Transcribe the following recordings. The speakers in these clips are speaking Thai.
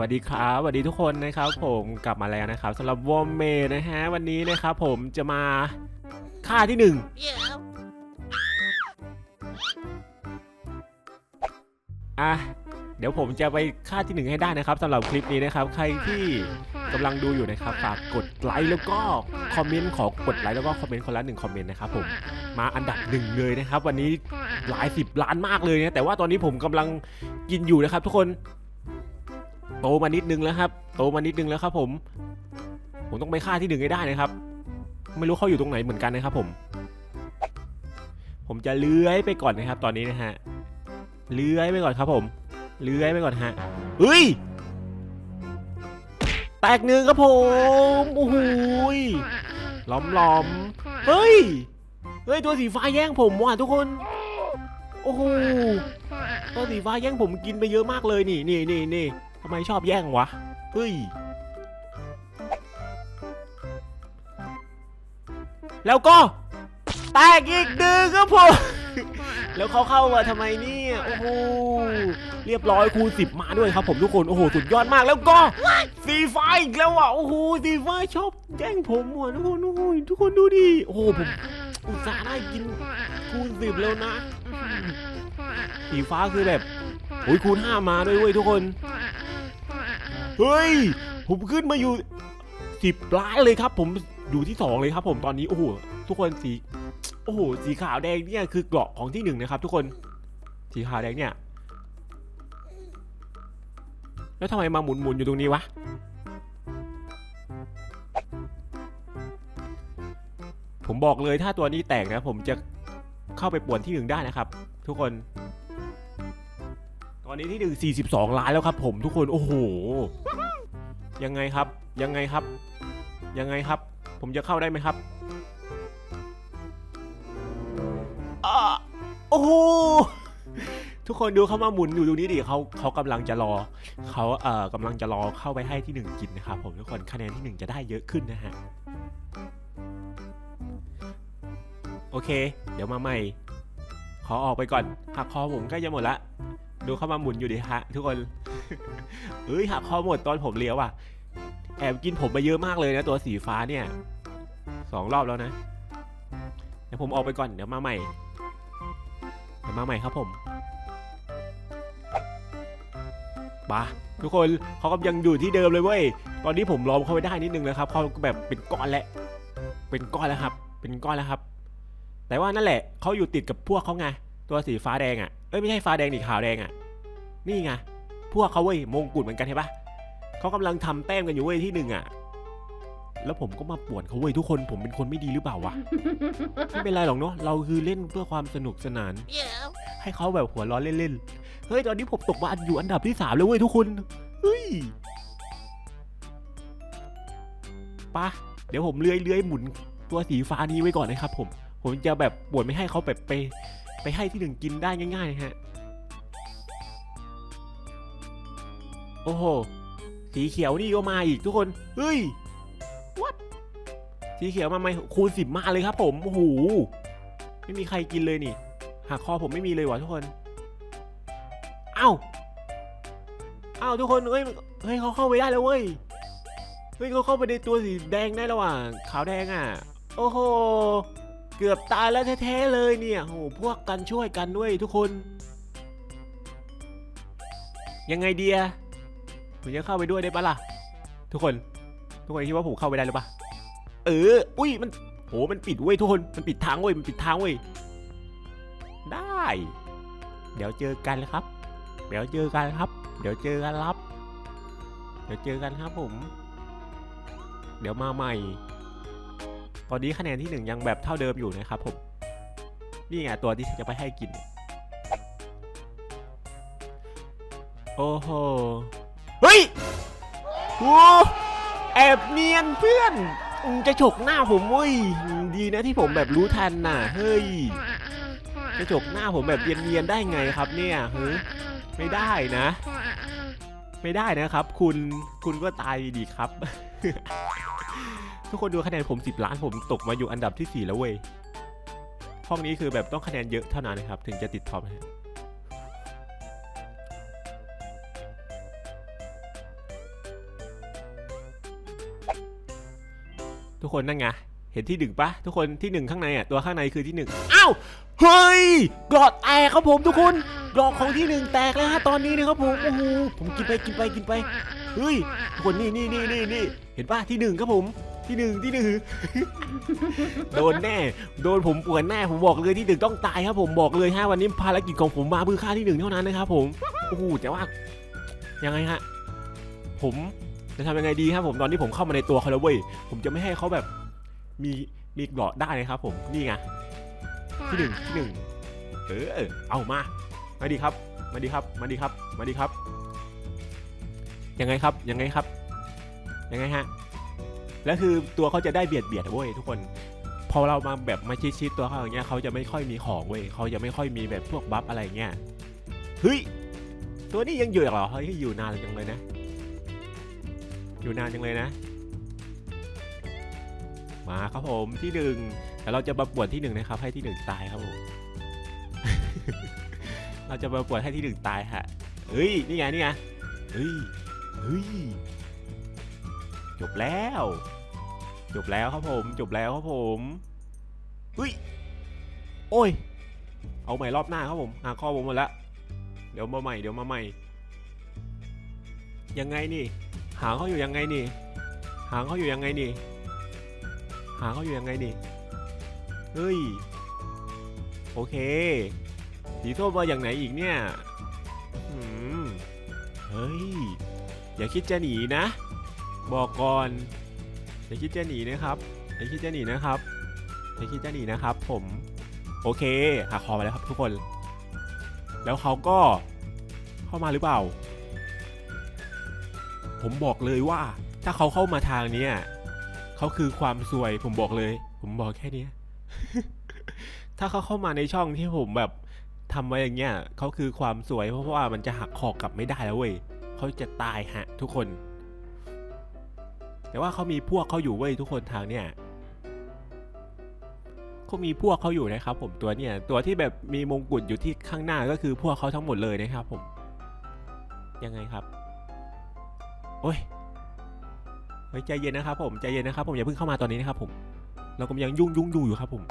วัสดีครับสวัสดีทุกคนนะครับ ผมกลับมาแล้วนะครับสำหรับวอมเมนะฮะวันนี้นะครับผมจะมาฆ่าที่หนึ่งอะเดี๋ยวผมจะไปฆ่าที่หนึ่งให้ได้นะครับสำหรับคลิปนี้นะครับ ใครที่กำลังดูอยู่นะครับฝากกดไลค์แล้วก็คอมเมนต์ขอกดไลค์แล้วก็คอมเมนต์คนละหนึ่งคอมเมนต์นะครับผมมาอันดับหนึ่งเลยนะครับ วันนี้หลายสิบล้านมากเลยนะแต่ว่าตอนนี้ผมกำลังกินอยู่นะครับ ทุกคน โตมานิดนึงแล้วครับ โตมานิดนึงแล้วครับ ผม ผมต้องไปฆ่าที่หนึ่งให้ได้นะครับ ไม่รู้เขาอยู่ตรงไหนเหมือนกันนะครับ ผม ผมจะเลื้อยไปก่อนนะครับ ตอนนี้นะฮะ เลื้อยไปก่อนครับ ผม เลื้อยไปก่อนฮะเฮ้ย แตกหนึ่งครับผม โอ้โหล้อมล้อมเฮ้ย เฮ้ยตัวสีฟ้าแย่งผมว่ะทุกคน โอ้โหตัวสีฟ้าแย่งผมกินไปเยอะมากเลยนี่นี่นี่นี่ ทำไมชอบแย่งวะ เฮ้ย แล้วก็แตกอีกหนึ่งครับผม แล้วเขาเข้ามาทำไมเนี่ย โอ้โห เรียบร้อยคูณสิบมาด้วยครับผมทุกคน โอ้โห สุดยอดมากแล้วก็สีฟ้าอีกแล้วอะ โอ้โห สีฟ้าชอบแย่งผมว่ะทุกคนโอ้โหทุกคนดูดิ โอ้โห ผมอุตส่าห์ได้กินคูณสิบแล้วนะ สีฟ้าคือแบบโอ้ยคูณห้ามาด้วยเว้ยทุกคน เฮ้ย ผมขึ้นมาอยู่สิบล้านเลยครับ ผมอยู่ที่สองเลยครับ ผมตอนนี้โอ้โหทุกคนสีโอ้โหสีขาวแดงเนี่ยคือเกราะของที่หนึ่งนะครับ ทุกคนสีขาวแดงเนี่ย แล้วทำไมมาหมุนหมุนๆอยู่ตรงนี้วะผมบอกเลยถ้าตัวนี้แตกนะ ผมจะเข้าไปป่วนที่หนึ่งได้นะครับ ทุกคน อนนี้ที่หนึ่ง42 ล้านแล้วครับ ผมทุกคนโอ้โหยังไงครับ ยังไงครับ ยังไงครับ ผมจะเข้าได้ไหมครับอ่าโอ้โหทุกคนดูเขามาหมุนอยู่ตรงนี้ดิเขาเขากำลังจะรอเขาเอ่อกำลังจะรอเข้าไปให้ที่หนึ่งกินนะครับผมทุกคนคะแนนที่หนึ่งจะได้เยอะขึ้นนะฮะโอเค เดี๋ยวมาใหม่ ขอออกไปก่อนหักคอผมใกล้จะหมดละ ดูเข้ามาหมุนอยู่ดิฮะทุกคนเอ้ยหักคอหมดตอนผมเลี้ยวอะ แอบกินผมมาเยอะมากเลยนะตัวสีฟ้าเนี่ยสองรอบแล้วนะ เดี๋ยวผมออกไปก่อนเดี๋ยวมาใหม่เดี๋ยวมาใหม่ครับผมบาทุกคนเขาก็ยังอยู่ที่เดิมเลยเว้ย ตอนนี้ผมล้อมเขาไว้ได้นิดนึงแล้วครับเขาแบบเป็นก้อนแล้วเป็นก้อนแล้วครับ เป็นก้อนแล้วครับ แต่ว่านั่นแหละเขาอยู่ติดกับพวกเขาไงตัวสีฟ้าแดงอะ เอ้ยไม่ใช่ฟ้าแดงดิขาวแดงอะ นี่ไงพวกเขาเว้ยมงกุฎเหมือนกันใช่ปะเขากำลังทำแต้มกันอยู่เว้ยที่หนึ่งอะ แล้วผมก็มาป่วนเขาเว้ยทุกคนผมเป็นคนไม่ดีหรือเปล่าวะไม่เป็นไรหรอกเนาะเราคือเล่นเพื่อความสนุกสนาน Yeah. ให้เขาแบบหัวร้อนเล่นๆเฮ้ยตอนนี้ผมตกมาอยู่อันดับที่สามแล้วเว้ยทุกคนเฮ้ยปะเดี๋ยวผมเลื้อยเลื้อยหมุนตัวสีฟ้านี้ไว้ก่อนนะครับผม ผมจะแบบปวนไม่ให้เขาแบบไป ไปให้ที่หนึ่งกินได้ง่ายๆนะฮะ โอ้โห สีเขียวนี่ก็มาอีกทุกคน เฮ้ย what สีเขียวมาไหมคูณสิบมาเลยครับ ผมโอ้โหไม่มีใครกินเลยนี่หักคอผมไม่มีเลยว่ะทุกคน เอ้า เอ้าทุกคนเฮ้ย เฮ้ยเขาเข้าไปได้แล้วเว้ย เฮ้ยเขาเข้าไปในตัวสีแดงได้แล้วว่ะขาวแดงอะ โอ้โห เกือบตายแล้วแท้ๆเลยเนี่ยโหพวกกันช่วยกันด้วยทุกคน ยังไงเดียผมจะเข้าไปด้วยได้ปะล่ะ ทุกคน ทุกคนคิดว่าผมเข้าไปได้หรือปะเออ อุ้ยมันโหมันปิดเว้ยทุกคนมันปิดทางเว้ยมันปิดทางเว้ยได้ เดี๋ยวเจอกันครับ เดี๋ยวเจอกันครับ เดี๋ยวเจอกันครับ เดี๋ยวเจอกันครับผม เดี๋ยวมาใหม่ ตอนนี้คะแนนที่หนึ่งยังแบบเท่าเดิมอยู่นะครับผม นี่ไงตัวที่จะไปให้กิน โอ้โห เฮ้ยโอ้แอบเนียนเพื่อนจะฉกหน้าผมเว้ย ดีนะที่ผมแบบรู้ทันน่ะ เฮ้ยกระจกหน้าผมแบบเนียนๆได้ไงครับเนี่ยเฮ้ยไม่ได้นะ ไม่ได้นะครับ คุณ คุณก็ตายดีครับ ทุกคนดูคะแนนผม 10 ล้านผมตกมาอยู่อันดับที่ 4 แล้วเว้ย ห้องนี้คือแบบต้องคะแนนเยอะเท่านั้นนะครับ ถึงจะติดท็อปทุกคนนั่งไงเห็นที่หนึ่งปะทุกคนที่หนึ่งข้างในอะตัวข้างในคือที่หนึ่งอ้าวเฮ้ยกรอดแตกครับผมทุกคนกรอดของที่หนึ่งแตกแล้วฮะตอนนี้นะครับผมโอ้โหผมกินไปกินไปกินไปเฮ้ยทุกคนนี่นี่นี่นี่นี่เห็นปะที่หนึ่งครับผม ที่หนึ่งที่หนึ่ง โดนแน่ โดนผมปวดแน่ผมบอกเลยที่หนึ่งต้องตายครับผมบอกเลยฮะวันนี้ภารกิจของผมมาเพื่อฆ่าที่หนึ่งเท่านั้นนะครับผมโอ้โหแต่ว่ายังไงฮะผมจะทำยังไงดีครับผมตอนที่ผมเข้ามาในตัวเขาแล้วเว้ยผมจะไม่ให้เขาแบบมีมีเกราะได้นะครับ ผมนี่ไงที่หนึ่งที่หนึ่งเออเอามามาดีครับ มาดีครับ มาดีครับ มาดีครับ ยังไงครับยังไงครับ ยังไงฮะ แล้วคือตัวเขาจะได้เบียดเบียดเว้ยทุกคนพอเรามาแบบมาชิดๆตัวเขาอย่างเงี้ยเขาจะไม่ค่อยมีของเว้ยเขาจะไม่ค่อยมีแบบพวกบัฟอะไรเงี้ยเฮ้ยตัวนี้ยังอยู่อีกเหรอเฮ้ยอยู่นานจังเลยนะ อยู่นานจังเลยนะ มาครับผมที่หนึ่งแต่เราจะมาปวดที่หนึ่งนะครับ ให้ที่หนึ่งตายครับผมเราจะมาปวดให้ที่หนึ่งตายฮะเฮ้ยนี่ไงนี่ไงเฮ้ยเฮ้ยจบแล้ว จบแล้วครับผม จบแล้วครับผมเฮ้ยโอ้ย เอาใหม่รอบหน้าครับผมหาข้อผมหมดละเดี๋ยวมาใหม่เดี๋ยวมาใหม่ ยังไงนี่ หางเขาอยู่ยังไงนี่ หางเขาอยู่ยังไงนี่ หางเขาอยู่ยังไงนี่เฮ้ยโอเคสีส้มมาอย่างไหนอีกเนี่ยอืมเฮ้ยอย่าคิดจะหนีนะ บอกก่อน อย่าคิดจะหนีนะครับอย่าคิดจะหนีนะครับอย่าคิดจะหนีนะครับ ผมโอเคหักคอไปแล้วครับทุกคน แล้วเขาก็เข้ามาหรือเปล่า ผมบอกเลยว่า ถ้าเขาเข้ามาทางเนี้ยเขาคือความซวย ผมบอกเลย ผมบอกแค่นี้ถ้าเขาเข้ามาในช่องที่ผมแบบทำไว้อย่างเงี้ยเขาคือความสวยเพราะว่ามันจะหักคอกลับไม่ได้แล้วเว้ยเขาจะตายฮะทุกคน แต่ว่าเขามีพวกเขาอยู่เว้ยทุกคนทางเนี่ยเขามีพวกเขาอยู่นะครับ ผมตัวเนี่ยตัวที่แบบมีมงกุฎอยู่ที่ข้างหน้าก็คือพวกเขาทั้งหมดเลยนะครับ ผม ยังไงครับ โอ้ยเฮ้ยใจเย็นนะครับผมใจเย็นนะครับ ผมอย่าเพิ่งเข้ามาตอนนี้นะครับ ผม เรากำลังยุ่งยุ่งยุ่งอยู่ครับผม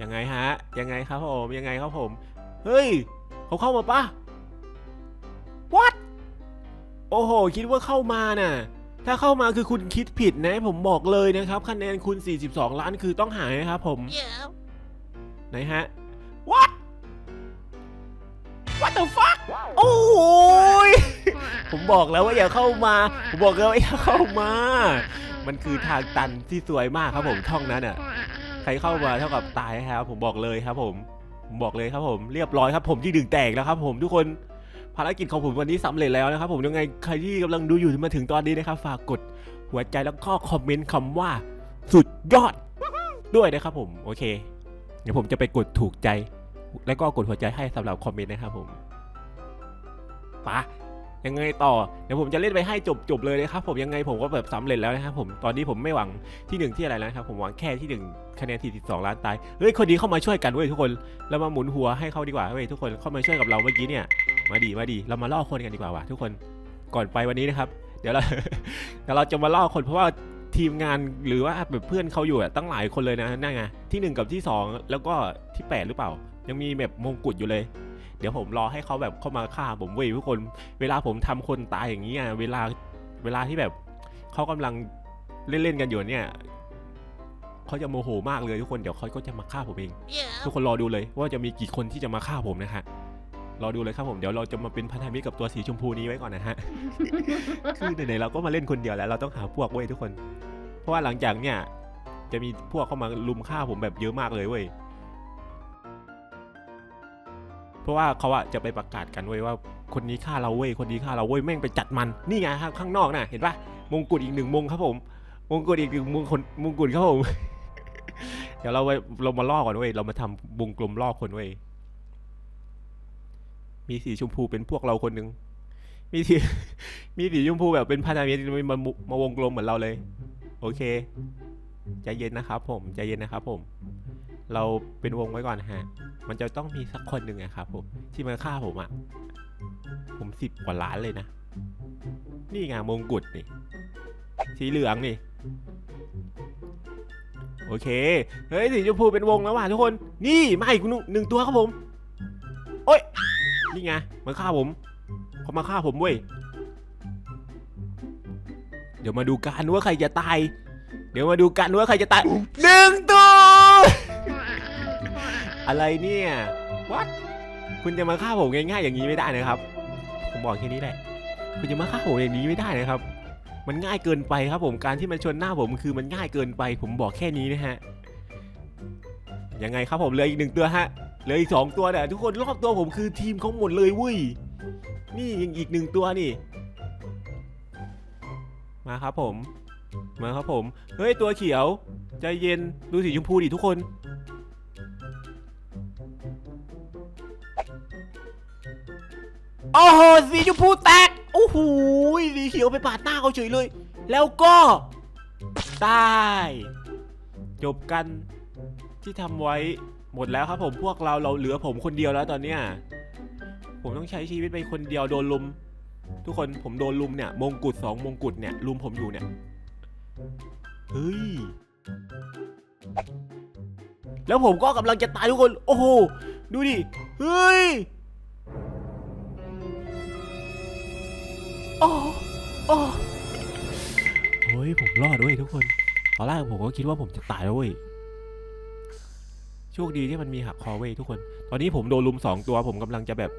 ยังไงฮะยังไงครับผมยังไงครับผม เฮ้ยเขาเข้ามาปะ โอ้โห คิดว่าเข้ามาน่ะ ถ้าเข้ามาคือคุณคิดผิดนะ ผมบอกเลยนะครับ คะแนนคุณ 42 ล้านคือต้องหายนะครับผม Yeah. ไหนฮะ What What the fuck โอ้โหยผมบอกแล้วว่าอย่าเข้ามา ผมบอกแล้วว่าอย่าเข้ามา มันคือทางตันที่สวยมากครับผมช่องนั้นอะ ใครเข้ามาเท่ากับตายครับ ผมบอกเลยครับผม ผมบอกเลยครับผม เรียบร้อยครับผมที่ดึงแตกแล้วครับผมทุกคน ภารกิจของผมวันนี้สำเร็จแล้วนะครับผมยังไงใครที่กำลังดูอยู่มาถึงตอนนี้นะครับฝากกดหัวใจแล้วก็คอมเมนต์คำว่า สุดยอด ด้วยนะครับผมโอเค เดี๋ยวผมจะไปกดถูกใจ แล้วก็กดหัวใจให้สำหรับคอมเมนต์นะครับผมปะยังไงต่อเดี๋ยวผมจะเล่นไปให้จบจบเลยนะครับผมยังไงผมก็แบบสำเร็จแล้วนะครับผมตอนนี้ผมไม่หวังที่หนึ่งที่อะไรแล้วนะครับผมหวังแค่ที่หนึ่งคะแนนที่12ล้านตายเฮ้ยคนนี้เข้ามาช่วยกันเว้ยทุกคนเรามาหมุนหัวให้เขาดีกว่าเว้ยทุกคนเข้ามาช่วยกับเราเมื่อกี้เนี่ย มาดีมาดีเรามาล่อคนกันดีกว่าว่ะทุกคนก่อนไปวันนี้นะครับ เดี๋ยวเราเดี๋ยวเราจะมาล่อคนเพราะว่าทีมงานหรือว่าแบบเพื่อนเขาอยู่อะตั้งหลายคนเลยนะนั่นไงที่หนึ่งกับที่สองแล้วก็ที่แปดหรือเปล่า ยังมีแบบมงกุฎอยู่เลย เดี๋ยวผมรอให้เขาแบบเข้ามาฆ่าผมเว้ยทุกคน เวลาผมทำคนตายอย่างนี้อะเวลาเวลาที่แบบเขากำลังเล่นๆกันอยู่เนี่ยเขาจะโมโหมากเลยทุกคนเดี๋ยวเขาก็จะมาฆ่าผมเอง Yeah. ทุกคนรอดูเลยว่าจะมีกี่คนที่จะมาฆ่าผมนะฮะ รอดูเลยครับผมเดี๋ยวเราจะมาเป็นพันธมิตรกับตัวสีชมพูนี้ไว้ก่อนนะฮะ คือไหนๆเราก็มาเล่นคนเดียวแล้วเราต้องหาพวกเว้ยทุกคน เพราะว่าหลังจากเนี่ยจะมีพวกเข้ามาลุมฆ่าผมแบบเยอะมากเลยเว้ย เพราะว่าเขาอะจะไปประกาศกันเว้ยว่าคนนี้ฆ่าเราเว้ยคนนี้ฆ่าเราเว้ยแม่งไปจัดมันนี่ไงครับข้างนอกน่ะเห็นปะมงกุฎอีกหนึ่งมงครับผม มงกุฎอีกหนึ่งมงคนมงกุฎครับผม เดี๋ยวเราไปเรามาล่อก่อนเว้ยเรามาทำวงกลมล่อคนเว้ย มีสีชมพูเป็นพวกเราคนหนึ่งมีสีมีสีชมพูแบบเป็นพันธมิตรมามามาวงกลมเหมือนเราเลย โอเคใจเย็นนะครับ ผมใจเย็นนะครับ ผม เราเป็นวงไว้ก่อนฮะ มันจะต้องมีสักคนหนึ่งอะครับ ผม ที่มาฆ่าผมอะผมสิบกว่าล้านเลยนะ นี่ไงมงกุฎนี่ สีเหลืองนี่ โอเค เฮ้ยสีชมพูเป็นวงแล้วว่ะทุกคน นี่มาอีกหนึ่งหนึ่งตัวครับผม โอ้ย นี่ไงมาฆ่าผมเขามาฆ่าผมเว้ยเดี๋ยวมาดูกันว่าใครจะตาย เดี๋ยวมาดูกันว่าใครจะตายหนึ่งตัวอะไรเนี่ยวัดคุณจะมาฆ่าผมง่ายๆอย่างนี้ไม่ได้นะครับ ผมบอกแค่นี้แหละ คุณจะมาฆ่าผมอย่างนี้ไม่ได้นะครับ มันง่ายเกินไปครับผมการที่มันชนหน้าผมคือมันง่ายเกินไป ผมบอกแค่นี้นะฮะยังไงครับผมเหลืออีกหนึ่งตัวฮะ เหลืออีกสองตัวเนี่ยทุกคนรอบตัวผมคือทีมเขาหมดเลยเว้ย นี่ยังอีกหนึ่งตัวนี่ มาครับผม มาครับผม เฮ้ยตัวเขียว ใจเย็นดูสีชมพูดิทุกคน โอ้โหสีชมพูแตก โอ้โหสีเขียวไปปาดหน้าเขาเฉยเลย แล้วก็ตาย จบกันที่ทำไว้ หมดแล้วครับผมพวกเราเราเหลือผมคนเดียวแล้วตอนเนี้ยผมต้องใช้ชีวิตไปคนเดียวโดนลุม ทุกคนผมโดนลุมเนี่ยมงกุฎสองมงกุฎเนี่ยลุมผมอยู่เนี่ยเฮ้ยแล้วผมก็กำลังจะตายทุกคน โอ้โห ดูดิ เฮ้ยโอ้โอ้เฮ้ยผมรอดเว้ยทุกคนตอนแรกผมก็คิดว่าผมจะตายแล้วเว้ย คดีที่มันมีหักคอเว้ยทุกคน ตอนนี้ผมโดนลุมสองตัวผมกำลังจะแบบ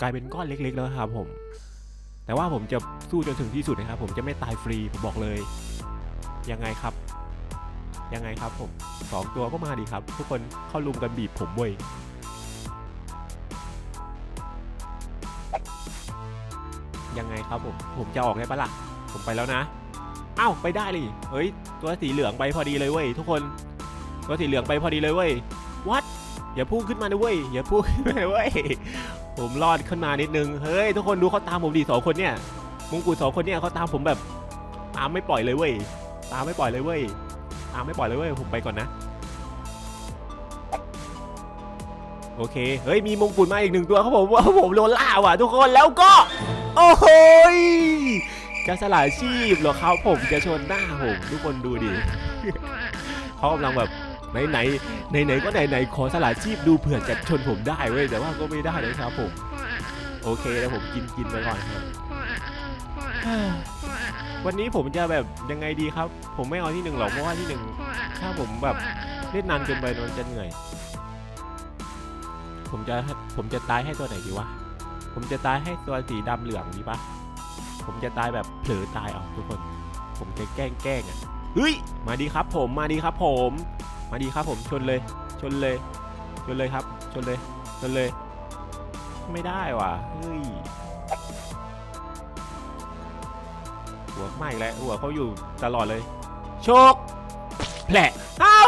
กลายเป็นก้อนเล็ก ๆ แล้วครับผม แต่ว่าผมจะสู้จนถึงที่สุดนะครับ ผมจะไม่ตายฟรีผมบอกเลย ยังไงครับ ยังไงครับผมสองตัวก็มาดีครับ ทุกคนเข้าลุมกันบีบผมเว้ยยังไงครับผม ผมจะออกได้ปะล่ะ ผมไปแล้วนะ อ้าว ไปได้เลย เฮ้ย ตัวสีเหลืองไปพอดีเลยเว้ยทุกคน ตัวสีเหลืองไปพอดีเลยเว้ยวัดอย่าพุ่งขึ้นมานะเว้ยอย่าพุ่งขึ้นมาเว้ยผมรอดขึ้นมานิดนึงเฮ้ยทุกคนดูเขาตามผมดีสองคนเนี่ยมงกุฎสองคนเนี่ยเขาตามผมแบบตามไม่ปล่อยเลยเว้ยตามไม่ปล่อยเลยเว้ยตามไม่ปล่อยเลยเว้ยผมไปก่อนนะโอเค เฮ้ย มีมงกุฎมาอีกหนึ่งตัวครับผมว่าผมโดนล่าว่ะทุกคน แล้วก็ โอ้โหจะสละชีพเหรอครับผมจะชนหน้าผมทุกคนดูดิ เขากำลังแบบ ไหนไหนไหนไหนๆก็ไหนไหนๆขอสละชีพดูเผื่อจะชนผมได้เว้ยแต่ว่าก็ไม่ได้นะครับผมโอเคแล้วผมกินกินไปก่อนครับวันนี้ผมจะแบบยังไงดีครับ ผมไม่เอาที่หนึ่งหรอกเพราะว่าที่หนึ่งถ้าผมแบบเล่นนานเกินไปมันจะเหนื่อย ผมจะผมจะตายให้ตัวไหนดีวะผมจะตายให้ตัวสีดำเหลืองดีปะผมจะตายแบบเผลอตายเอาทุกคน ผมจะแกล้งแกล้งอะเฮ้ยมาดีครับผมมาดีครับผม มาดีครับผมชนเลย ชนเลย ชนเลยครับ ชนเลย ชนเลย ไม่ได้ว่ะ เฮ้ย หัวไม้แล้วหัวเขาอยู่ตลอดเลย โชค แผลเอา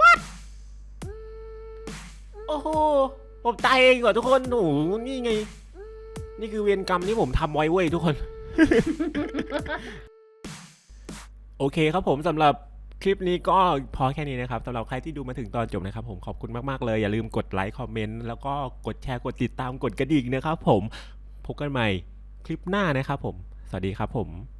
วัดโอ้โห ผมตายเองก่อนทุกคนโอ้โหนี่ไง นี่คือเวรกรรมที่ผมทำไว้เว้ยทุกคน โอเคครับผมสำหรับ คลิปนี้ก็พอแค่นี้นะครับสำหรับใครที่ดูมาถึงตอนจบนะครับผมขอบคุณมาก ๆ เลย อย่าลืมกดไลค์คอมเมนต์แล้วก็กดแชร์กดติดตามกดกระดิ่งนะครับผมพบกันใหม่คลิปหน้านะครับผม สวัสดีครับผม